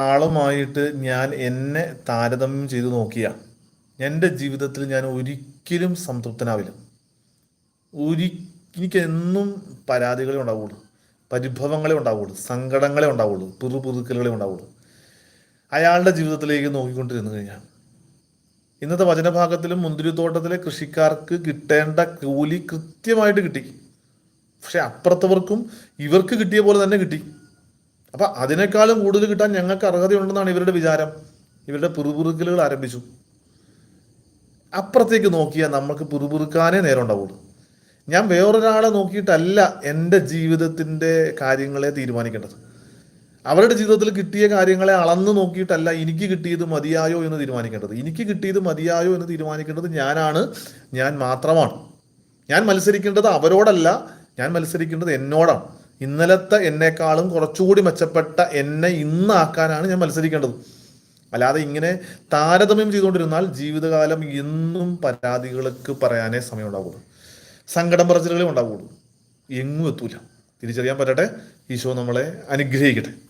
ഒരാളുമായിട്ട് ഞാൻ എന്നെ താരതമ്യം ചെയ്ത് നോക്കിയ എന്റെ ജീവിതത്തിൽ ഞാൻ ഒരിക്കലും സംതൃപ്തനാവില്ല. ഒരി എനിക്ക് എന്നും പരാതികളെ ഉണ്ടാവുള്ളൂ. പരിഭവങ്ങളെ ഉണ്ടാവുള്ളൂ. സങ്കടങ്ങളെ ഉണ്ടാവുള്ളൂ. പിറുപിറുക്കലുകളെ ഉണ്ടാവുള്ളൂ. അയാളുടെ ജീവിതത്തിലേക്ക് നോക്കിക്കൊണ്ടിരുന്നു കഴിഞ്ഞാൽ ഇന്നത്തെ വചനഭാഗത്തിലും മുന്തിരിത്തോട്ടത്തിലെ കൃഷിക്കാർക്ക് കിട്ടേണ്ട കൂലി കൃത്യമായിട്ട് കിട്ടി. പക്ഷെ അപ്പുറത്തവർക്കും ഇവർക്ക് കിട്ടിയ പോലെ തന്നെ കിട്ടി. അപ്പൊ അതിനേക്കാളും കൂടുതൽ കിട്ടാൻ ഞങ്ങൾക്ക് അർഹതയുണ്ടെന്നാണ് ഇവരുടെ വിചാരം. ഇവരുടെ പിറുപിറുക്കലുകൾ ആരംഭിച്ചു. അപ്പുറത്തേക്ക് നോക്കിയാൽ നമുക്ക് പിറുപിറുക്കാനേ നേരം ഉണ്ടാവുള്ളൂ. ഞാൻ വേറൊരാളെ നോക്കിയിട്ടല്ല എന്റെ ജീവിതത്തിന്റെ കാര്യങ്ങളെ തീരുമാനിക്കേണ്ടത്. അവരുടെ ജീവിതത്തിൽ കിട്ടിയ കാര്യങ്ങളെ അളന്ന് നോക്കിയിട്ടല്ല എനിക്ക് കിട്ടിയത് മതിയായോ എന്ന് തീരുമാനിക്കേണ്ടത്. എനിക്ക് കിട്ടിയത് മതിയായോ എന്ന് തീരുമാനിക്കേണ്ടത് ഞാനാണ്. ഞാൻ മാത്രമാണ്. ഞാൻ മത്സരിക്കേണ്ടത് അവരോടല്ല. ഞാൻ മത്സരിക്കേണ്ടത് എന്നോടാണ്. ഇന്നലത്തെ എന്നെക്കാളും കുറച്ചുകൂടി മെച്ചപ്പെട്ട എന്നെ ഇന്നാക്കാനാണ് ഞാൻ മത്സരിക്കേണ്ടത്. അല്ലാതെ ഇങ്ങനെ താരതമ്യം ചെയ്തുകൊണ്ടിരുന്നാൽ ജീവിതകാലം എന്നും പരാതികൾക്ക് പറയാനേ സമയം ഉണ്ടാവുള്ളൂ സങ്കടം പറച്ചിലുകളും ഉണ്ടാവുള്ളൂ. എങ്ങും എത്തൂല. തിരിച്ചറിയാൻ പറ്റട്ടെ. ഈശോ നമ്മളെ അനുഗ്രഹിക്കട്ടെ.